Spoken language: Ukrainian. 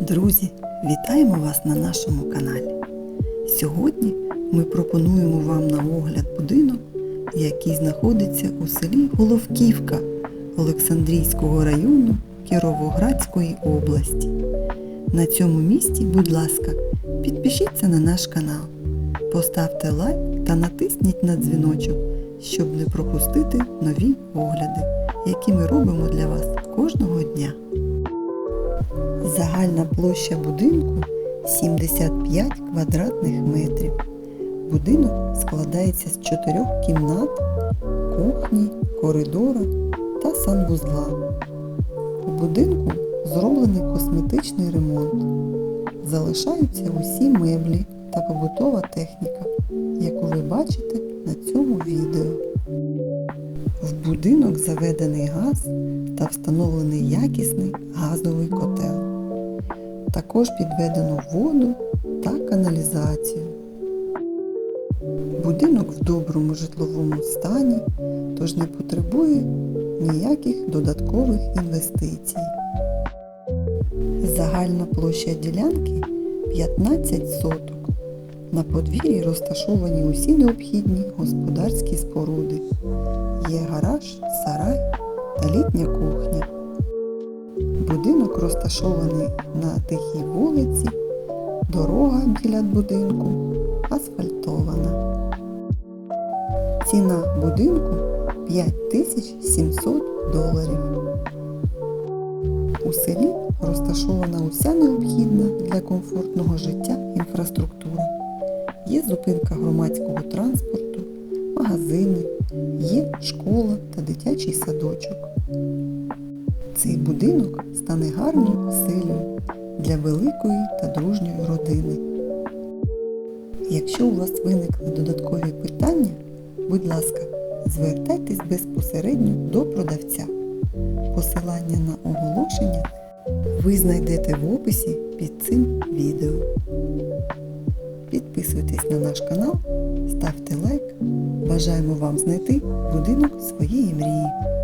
Друзі, вітаємо вас на нашому каналі. Сьогодні ми пропонуємо вам на огляд будинок, який знаходиться у селі Головківка Олександрійського району Кіровоградської області. На цьому місці, будь ласка, підпишіться на наш канал, поставте лайк та натисніть на дзвіночок, щоб не пропустити нові огляди, які ми робимо для вас кожного дня. Загальна площа будинку 75 квадратних метрів. Будинок складається з чотирьох кімнат, кухні, коридора та санвузла. У будинку зроблений косметичний ремонт. Залишаються усі меблі та побутова техніка, яку ви бачите на цьому відео. В будинок заведений газ та встановлений якісний газовий котел. Також підведено воду та каналізацію. Будинок в доброму житловому стані, тож не потребує ніяких додаткових інвестицій. Загальна площа ділянки 15 соток. На подвір'ї розташовані усі необхідні господарські споруди. Є гараж, сарай та літня кухня. Будинок розташований на тихій вулиці, дорога біля будинку асфальтована. Ціна будинку 5700 доларів. У селі розташована уся необхідна для комфортного життя інфраструктура. Є зупинка громадського транспорту, магазини, є школа та дитячий садочок. Цей будинок стане гарною оселею для великої та дружньої родини. Якщо у вас виникли додаткові питання, будь ласка, звертайтесь безпосередньо до продавця. Посилання на оголошення ви знайдете в описі під цим відео. Підписуйтесь на наш канал, ставте лайк. Бажаємо вам знайти будинок своєї мрії.